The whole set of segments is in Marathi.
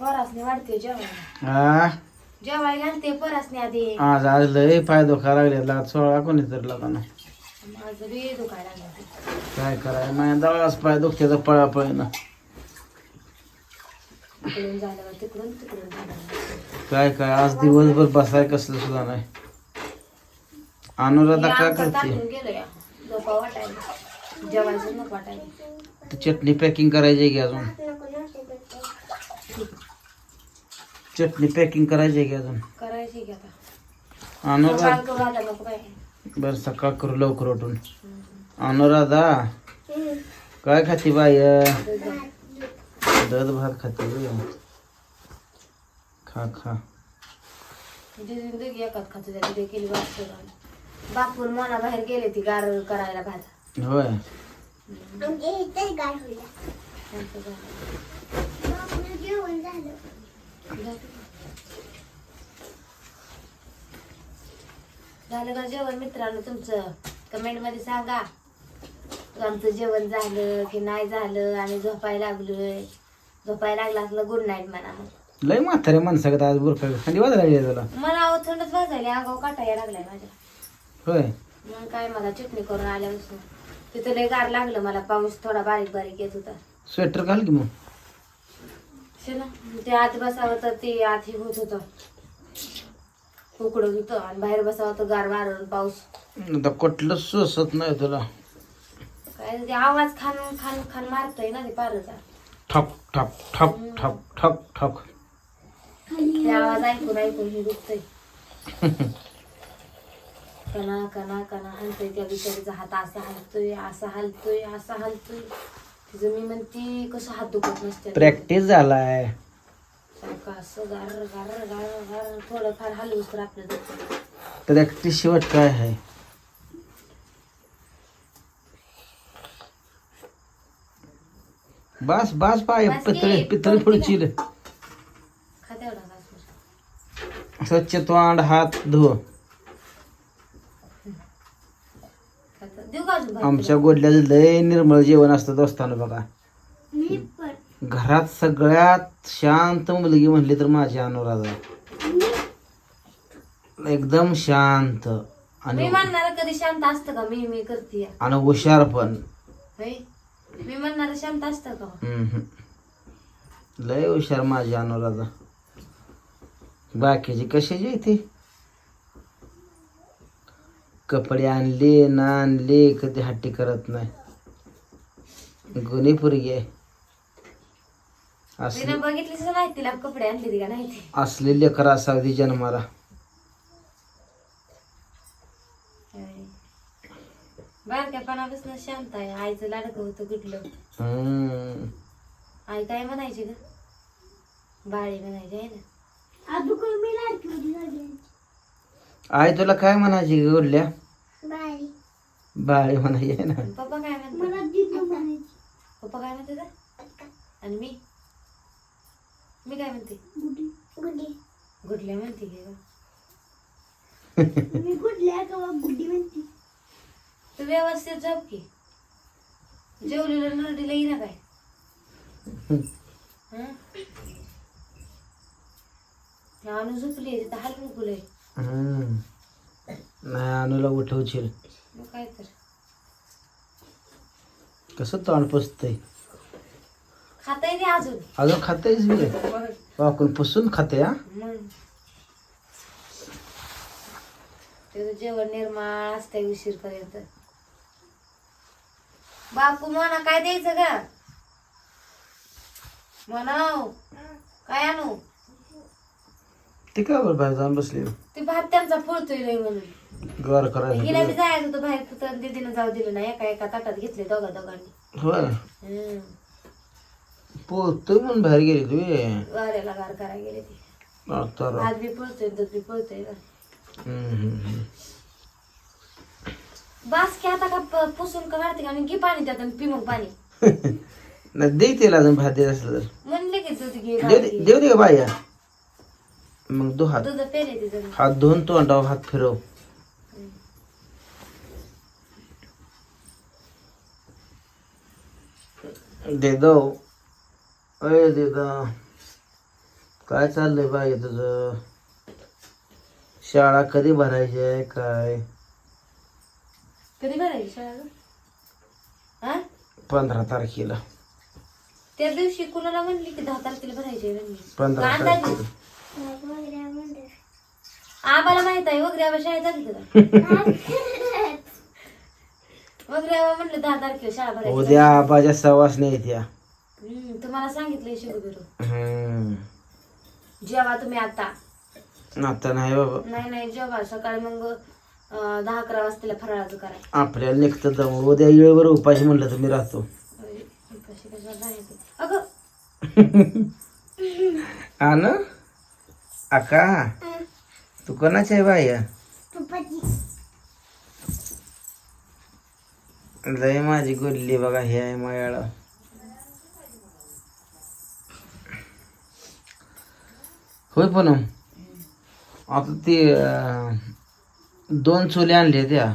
परासने वाढते जेवायला. हा? जेवायला घालते परासने आधी. आज आज लय पाय दुखा लागले. लाग सोळा कोणी तर लोकांना माझं बी दुखायला लागलं. ते. काय कराय माझ्या दळाच पाय दुखते तर पळा झालं तिकडून तिकडून झालं काय काय? आज दिवसभर बसाय कसलं सुद्धा नाही. अनुराधा काय करते? टाकून गेलो या. झोपा वाटायला. जेवायचं नको वाटायला. ती चटणी पॅकिंग करायची आहे की अजून? चटणी पॅकिंग करायची आहे की अजून? करायची की आता. अनुराधा. सकाळ करू आता नको बाय बर सकाळ करू लवकर उठून. अनुराधा काय खाती बाय दूध भात खाते होय. खा खा. जिंदगी एकाच खातो त्या तिथे केली वाटतं बापूर मना बाहेर गेले ती गार करायला भात. होय. झालं. झालं. झालं का जेवण मित्रांनो तुमचं? कमेंटमध्ये सांगा. आमचं जेवण झालं की नाही झालं? आम्ही झोपायला लागलोय. झोपायला लागला असलं गुड नाईट म्हणा लय म्हातारे माणसं का आज बुरखा. थंडी वाजायला मला अहो थंडच वाजायला अंगाव काटा यायला लागलाय माझ्या. होय. मग काय मला चटणी करून आल्यापासून. तिथं लय गार लागलं मला. पाऊस थोडा बारीक बारीक येत होता. स्वेटर घाल की मग. शे ना ते आत बसावं तर ते आत हे होत होतं उकडत होतं आणि बाहेर बसावं तर गार वारं पाऊस आता कुठलं सोसत नाही तुला काय ते आवाज खान खान खान मारतोय ना ते पारचा ठक ठक ठक ठक ठक ठक ते आवाज ऐकून ऐकून हे दुखतंय कना कना कना हलतोय त्या बिचारीचा हात असा हलतोय असा हलतोय असा हलतोय तिचं मी म्हणते कसं हात दुखत नसते प्रॅक्टिस झालाय. सारखं असं गार गार गार गार थोडंफार हलवूस तर आपलं दुखतं प्रॅक्टिस शेवट काय आहे? बस बस पाय बस की, पितळी पितळी पुढची खाते एवढा घास स्वच्छ तोंड हात धुव खातं. देऊ का अजून भात आमच्या गोडल्याचं लय निर्मळ जेवण असतं दोस्तानं बघा? घरात सगळ्यात शांत मुलगी म्हणली तर माझी अनुराधा. एकदम शांत मी आणि म्हणणार कधी शांत असतं का? मी मी करते. आणि हुशार पण. मी म्हणणार शांत असतं का? हम्म. लय हुशार माझी अनुराधा. बाकीची कशाची ती? कपडे आणले ना आणले कधी हट्टी करत नाही. गुन्हे पोरगी आहे. असली बघितलीच नाही तिला कपडे आणले का नाही ते. असली लेकर असावी जन्माला. बारक्यापणापासून शांत आहे. आईचं लाडकं होतं कुठलं? हम्म. आई काय म्हणायची ग? बाळी म्हणायची आहे ना? आई तुला काय म्हणायची ग गोडल्या बाळी. म्हणायची ना. पप्पा काय म्हणतात? पप्पा काय म्हणते का आणि मी? मी काय म्हणते? गुडल्या म्हणते की ग. तू व्यवस्थित झोप की. जेवलेलं नरडीला येईना काय हं? आणू झोपली तिथं हलवून फुलंय हम्म. नाही अनुला उठवशील. काय तर. कसं तोंड पुसतंय? खाता येते अजून. अजून खातेच मी वाकून पुसून खाते हा? मग. त्याचं जेवण निर्माळ असतंय उशीर पर्यंत बापू म्हणा काय द्यायचं का म्हणाव काय आणू? ते का बरं बाहेर जाऊन बसली? ते भात त्यांचा फोडतोय लय म्हणून. गार हिला बी करायचं जायचं होतं बाहेर तर दीदीनं जाऊ दिलं नाही. एका एका ताटात घेतले दोघा दोघांनी. होय? हम्म. पोहतोय म्हणून बाहेर गेली तू. वाऱ्याला गार करायला गेले ते. तर भात बी पळतोय दूध बी पळतोय का बास की आता का प- पुसून का काढते का? आणि घे पाणी त्यात आणि पी मग पाणी. नाही दे तिला अजून भात देत असलं तर. म्हणले की दूध घे देऊ दे. देऊ दे का बाया? मग दो हात. तिचं हात धुवून तोंडावर हात फिरव. दे दो. अय दे दो काय चाललंय बाई तुझं? शाळा कधी भरायची आहे काय? कधी भरायची शाळा ग? हा पंधरा तारखेला. त्या दिवशी कुणाला म्हणली की दहा तारखेला भरायची आहे म्हणली? पंधरा? तारखेला. आम्हाला माहीत आहे वगैरे आबा शाळेत वगैरे आबा म्हणलं दहा तारखेला शाळा भरायची. उद्या आबाच्या सवास नाही त्या हम्म, तुम्हाला सांगितलंय शिवगुरु हम्म. जेवा तुम्ही आता. आता नाही बाबा. नाही नाही जेवा. सकाळी मग अं, दहा अकरा वाजता फराळाचं करा. आपल्याला निघतं दम उद्या वेळेवर उपाशी म्हणलं तर मी राहतो. कशी कशाला जायचं? अगं. हा ना? आका तू कोणाची आहे बाई लय माझी गुल्ली बघा हे आहे मायाळा होय पण आता ते दोन चुले आणले त्या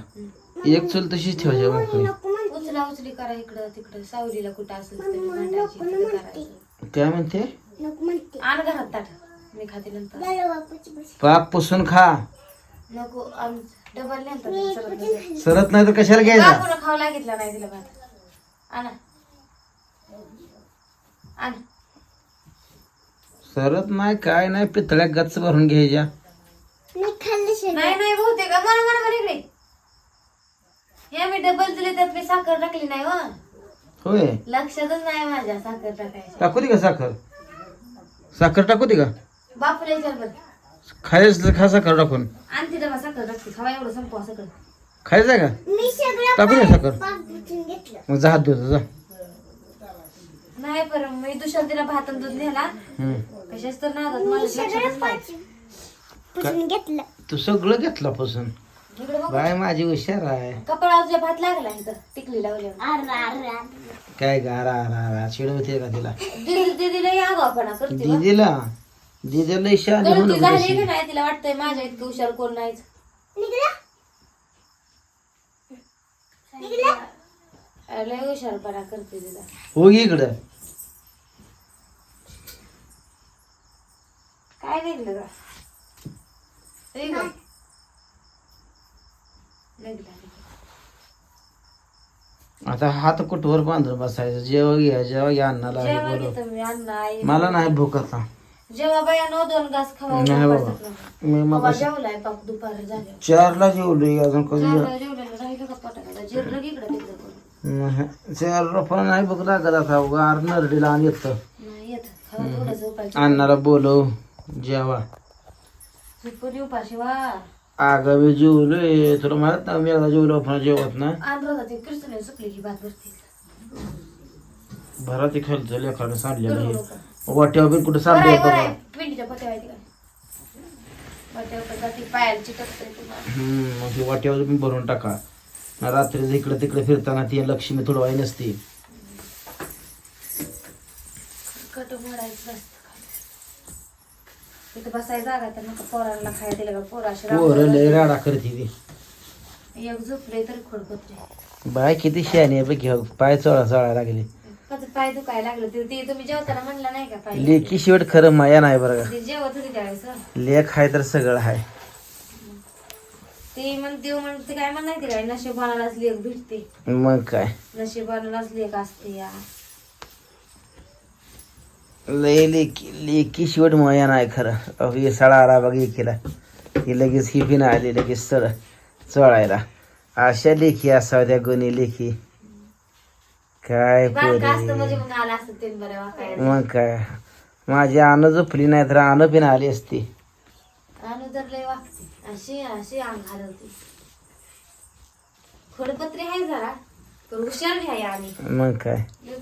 एक चूल तशीच ठेवायची मोकळी उचला उचली करा इकडं तिकडं. सावलीला कुठं असेल काय म्हणते मी खाते नंतर. पाक पुसून खा. नको आम- डबल नंतर सरत नाही. तर कशाला घ्यायचा? बापूनं खाऊ लागितला नाही तिला भात? आणा. आण. सरत नाही काय नाही पितळ्या गच्च भरून घ्यायच्या. नाही नाही बहुतेक. मला मला मला इकडे. हे मी डबल दिले त्यात मी साखर टाकली नाही वा होय. लक्षातच नाही माझ्या साखर टाकायची टाकू दे का साखर. साखर टाकू दे का बरं खायचं साखर टाकून. आणते डबा साखर टाकते. खावा एवढं संपवा सगळं खायचं का? टाकू दे साखर. मग जा हात धुतो जा. नाही पर मी दुसऱ्या भात आणि दूध नेला हम्म. कशाच तर नादात माझ्या लक्षातच नाही. तू सगळं घेतलं पासून इकडे बघ. बाय माझी हुशार आहे. कपाळा तुझ्या भात लागला इथं. टिकली लावल्या काय गारा रा चिडवते का तिला? दिदी दिदीला या करते. दिदीला? म्हणून झाली की नाही तिला वाटतंय माझ्या इतकं हुशार कोण नाहीच. लय हुशारपणा करते तिला. हो इकडं. काय निघलं का निघलं. निघलं. आता हात कुठवर बांधून बसायचं? जेव्हा घ्या जेव्हा घ्या अन्नाला जेव्हा बोलव. घेतो मी अन्न आई. मला नाही भूक आता. जेव्हा बाया नो दोन घास खावा नाही बाबा. मी मग जेवलाय दुपारी चारला जेवलोय अजून कधी? जेवलं जेवलेलं राहिलं का पोटाला जिरलं की इकडं तिकडं करून. नाही. चार पण नाही बघ लागत आता. गार नरडीला आणि येतं. नाही येत. खावा अन्नाला बोलव जेवा. झोपून मी जेवलोय. तुला माहीत ना मी एकदा जेवलो पण जेवत ना ती कृष्ण सुकली की भात भरती. भरा ते खालचं लेखानं सांडलेलं हे वाट्यावर बी कुठं बरं सांडलं आहे बरं बघा आहे. पिंडीच्या पट्या का जाती पायाला तुम्हाला. मग बी भरून टाका. ना रात्री इकडे तिकडे फिरताना ती लक्ष्मी नसती कट मोडायचं नसतं इथं बसायला जागा तर नका पोराला खायला दिलं का? पोर अशी पोरं लय राडा करते ती. एक झोपले तरी खोडपत्रे बाय किती शहाणी आहे बघ पाय चोळा चोळा लागले. कसं पाय दुखायला लागलं. ते ते तुम्ही जेवताना म्हणला नाही का पाय लेकी शेवट खरं माया नाही बरं का? ते जेवत होती त्यावेळेस हं. लेख आहे तर सगळं आहे. ते मग देव म्हणते काय म्हण काय? नशिबानालाच लेख भेटते. मग काय? नशिबानालाच लेख असते या. लय लेकी लेकी शेवट माया नाही खरं. अहो हे सळा आला बघ एकीला. ही लगेच ही पिन आली लगेच सळ चोळायला अशा लेखी असाव्या त्या गुन्हे लेखी. काय असतं म्हणजे मग आला असतं ते बरं वाकायला मग काय? माझी अन्न झोपली नाही तर अन्न पिन आली असती. अनु तर लय वागते अशी अशी अंग घालवते. खोडपत्री आहे जरा पण हुशार आम्ही. मग काय? लय